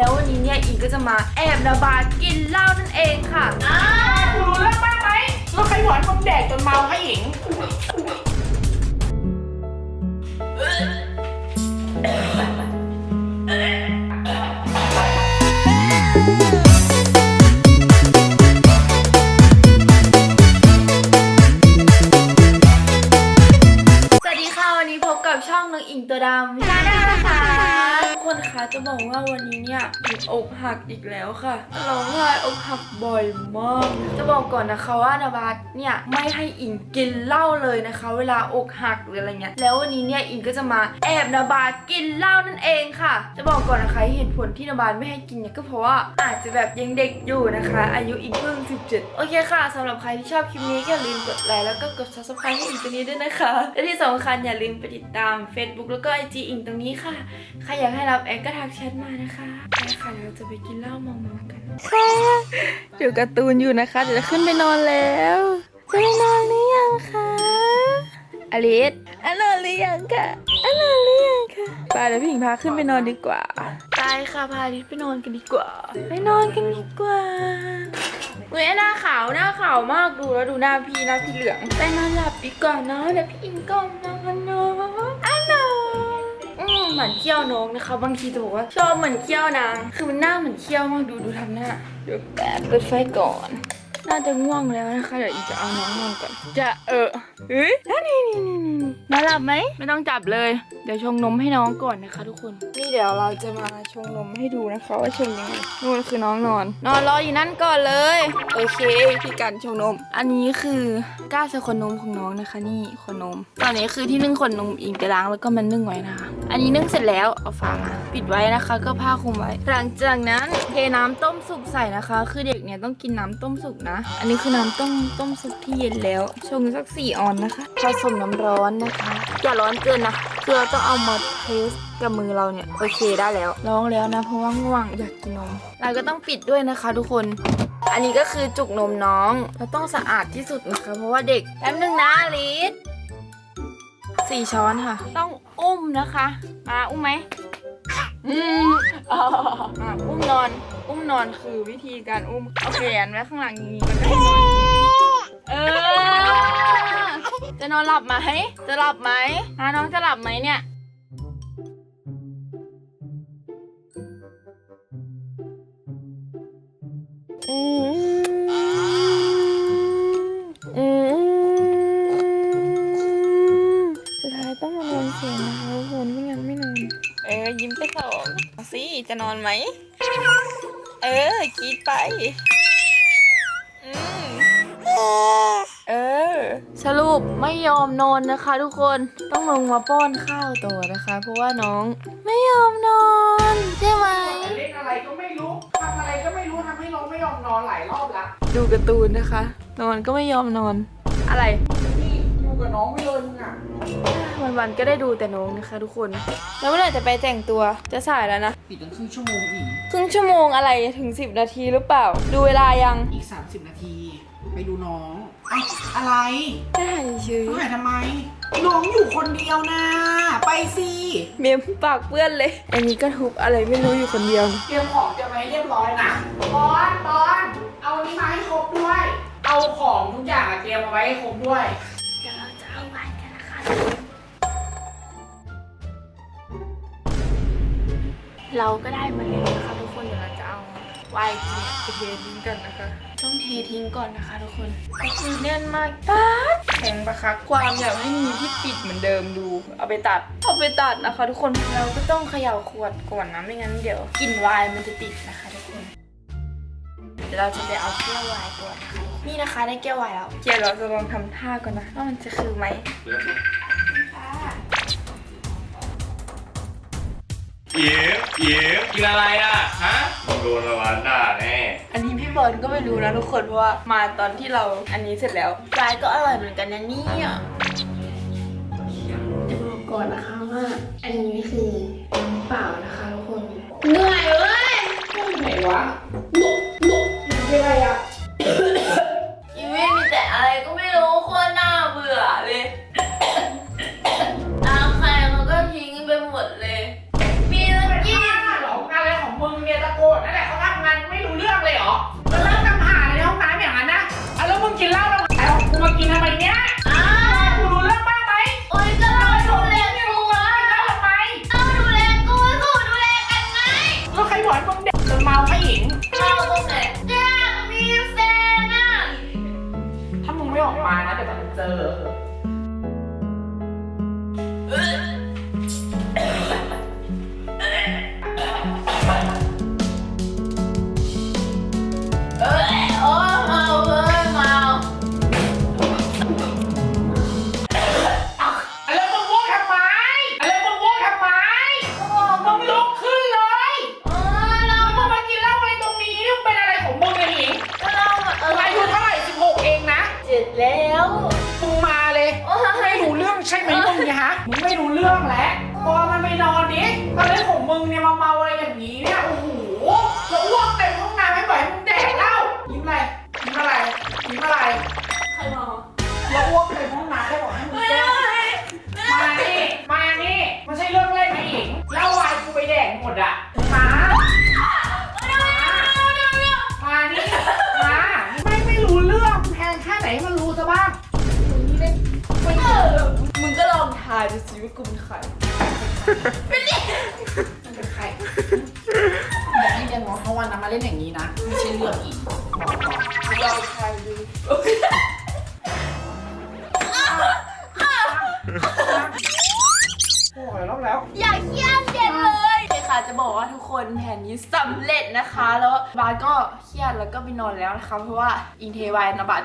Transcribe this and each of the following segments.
แล้ววันนี้เนี่ยอิงก็จะมาแอบระบาดกินเหล้านั่นเองค่ะ คุณรู้เรื่องบ้างไหมแล้วใครหวานคนแดกจนเมาให้หญิงส จะบอกว่าวันนี้เนี่ยอิงอกหักอีกแล้วค่ะร้องไห้อกหักบ่อยมาก จะบอกก่อนนะคะว่านาบาสเนี่ยไม่ให้อิงกินเหล้าเลยนะคะ เวลาอกหักหรืออะไรเงี้ย แล้ววันนี้เนี่ยอิงก็จะมาแอบนาบาสกินเหล้านั่นเองค่ะ จะบอกก่อนนะคะเหตุผลที่นาบาสไม่ให้กินเนี่ยก็เพราะว่าอาจจะแบบยังเด็กอยู่นะคะ อายุอิงเพิ่ง 17 โอเคค่ะสำหรับใครที่ชอบคลิปนี้ก็อย่าลืมกดไลค์แล้วก็กด subscribe ให้อิงตรงนี้ด้วยนะคะและที่สำคัญอย่าลืมไปติดตาม Facebook แล้วก็ IG อิงตรงนี้ค่ะใครอยากให้รับแอดก็ทักแชทมานะคะไปค่ะเราจะไปกินเหล้าเมาๆกันค่ะดูการ์ตูนอยู่นะคะเดี๋ยวจะขึ้นไปนอนแล้วจะไปนอนหรือยังคะอลิสอนนอนหรือยังคะอนนอนหรือยังคะไปเดี๋ยวพี่หญิงพาขึ้นไปนอนดีกว่าไปค่ะพาอลิสไปนอนกันดีกว่า ไปนอนกันดีกว่าเว้ยหน้าขาวหน้าขาวมากดูแล้วดูหน้าพี่หน้าพี่เหลืองไปนอนหลับดีกว่าเนาะเดี๋ยวพี่อิงก็นอนนอนอะนอนอืมเหมือนเขี้ยวน้องนะคะ บางทีจะบอกว่าชอบเหมือนเขี้ยวนาง คือมันหน้าเหมือนเขี้ยวมากดูดูทำหน้าเดี๋ยวแป๊บเปิดไฟก่อน น่าจะง่วงแล้วนะคะเดี๋ยวอีกจะเอาน้องนอนก่อน จะเออเฮ้ยนี่นี่นี่นี่นอนหลับไหมไม่ต้องจับเลย เดี๋ยวชงนมให้น้องก่อนนะคะ ทุกคน นี่เดี๋ยวเราจะมาชงนมให้ดูนะคะ ว่าชงยังไงนู่นคือน้องนอน นอนรออยู่นั่นก่อนเลย โอเคพี่กันชงนม อันนี้คือก้าจะขนนมของน้องนะคะ นี่ขนนม ตอนนี้คือที่นึ่งขนนมอิงไปล้างแล้วก็มันนึ่งไว้นะคะ นนี้นึ่งเสร็จแล้วเอาฝามาปิดไว้นะคะ ก็ผ้าคลุมไว้ หลังจากนั้นเทน้ำต้มสุกใส่นะคะ คือเด็กเนี่ยต้องกินน้ำต้มสุกนะ อันนี้คือน้ำต้มต้มสุกที่เย็นแล้ว ชงสักสี่ออนนะคะผสมน้ำร้อนนะคะ อย่าร้อนเกินนะคือเราต้องเอามาเทสกับมือเราเนี่ยโอเคได้แล้วร้องแล้วนะเพราะว่าง่วงอยากกินนมเราก็ต้องปิดด้วยนะคะ ทุกคนอันนี้ก็คือจุกนมน้อง เราต้องสะอาดที่สุดนะคะ เพราะว่าเด็กแป๊บนึงนะอลิส สี่ช้อนค่ะ ต้องอุ้มนะคะ มาอุ้มไหมอืมอ่าอ่าอุ้มนอน อุ้มนอนคือวิธีการอุ้มเอาแขนไว้ข้างหลังอย่างนี้แล้วก็ให้นอนเออ จะนอนหลับไหมจะหลับไหมฮะน้องจะหลับไหมเนี่ย อืม จะนอนไหม เออกรีดไป อืมเออ สรุปไม่ยอมนอนนะคะ ทุกคน ต้องลงมาป้อนข้าวต่อนะคะ เพราะว่าน้องไม่ยอมนอน ใช่ไหม เล่นอะไรก็ไม่รู้ทำอะไรก็ไม่รู้ทำให้น้องไม่ยอมนอนหลายรอบละดูการ์ตูนนะคะ นอนก็ไม่ยอมนอน อะไร นี่อยู่กับน้องไม่เลยมึงอะ วันวันๆก็ได้ดูแต่น้องนะคะ ทุกคน แล้วเมื่อไหร่จะไปแต่งตัวจะสายแล้วนะปิดตั้งครึ่งชั่วโมงอีก ครึ่งชั่วโมงอะไรถึง 10 นาทีหรือเปล่า ดูเวลายังอีก 30 นาที ไปดูน้องเอ้าอะไรไม่ถ่ายเฉยต้องหายทำไม น้องอยู่คนเดียวนะ ไปสิเมมปากเปื้อนเลย อันนี้ก็ทุบอะไรไม่รู้อยู่คนเดียว เตรียมของจะไว้เรียบร้อยนะบอลบอลเอาอันนี้มาให้ครบด้วย เอาของทุกอย่างอะเตรียมมาไว้ให้ครบด้วย เราก็ได้มาแล้วนะคะทุกคนเดี๋ยวเราจะเอาไวน์เนี่ยไปเททิ้งกันนะคะ ต้องเททิ้งก่อนนะคะทุกคนก็คือแน่นมากป๊าดแข็งปะคะความอยากให้มีที่ปิดเหมือนเดิมดู เอาไปตัดเอาไปตัดนะคะ ทุกคนเราก็ต้องเขย่าขวดก่อนนะไม่งั้นเดี๋ยวกลิ่นไวน์มันจะติดนะคะทุกคนเดี๋ยวเราจะไปเอาแก้วไวน์ก่อนนะคะนี่นะคะได้แก้วไวน์แล้วเดี๋ยวเราจะลองทำท่าก่อนนะว่ามันจะคือไหม อิ๋วอิ๋วกินอะไรอะ ฮะโดนละวันด่าแน่ อันนี้พี่บอลก็ไม่รู้นะทุกคนเพราะว่ามาตอนที่เราอันนี้เสร็จแล้วไวน์ก็อร่อยเหมือนกันนะเนี่ยจะบอกก่อนนะคะว่า อันนี้คือน้ำเปล่านะคะทุกคนเหนื่อยเว้ยไหนวะ นะเายดูสิว่ากูเป็นใครมันเป็นใครบอกให้เรียนน้องทั้งวันนะมาเล่นอย่างนี้นะไม่ใช่เรื่องอีกบอกก่อนลองทายดู บอกว่าทุกคนแผนนี้สำเร็จนะคะ แล้วบาสก็เครียดแล้วก็ไปนอนแล้วนะคะ เพราะว่าอิงเทวายนะบาส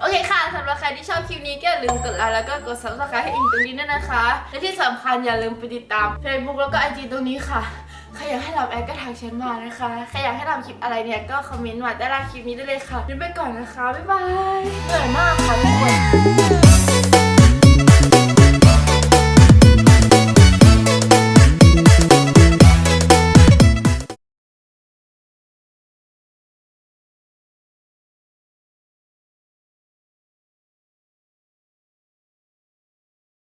โอเคค่ะสำหรับใครที่ชอบคลิปนี้ก็อย่าลืมกดไลค์แล้วก็กด subscribe ให้อิงตรงนี้ด้วยนะคะ และที่สำคัญอย่าลืมไปติดตาม Facebook แล้วก็ IG ตรงนี้ค่ะใครอยากให้เราแอดก็ทางฉันมานะคะ ใครอยากให้ทำคลิปอะไรเนี่ยก็คอมเมนต์มาใต้ล่างคลิปนี้ได้เลยค่ะงั้นไปก่อนนะคะ บ๊ายบายเหนื่อยมากค่ะทุกคน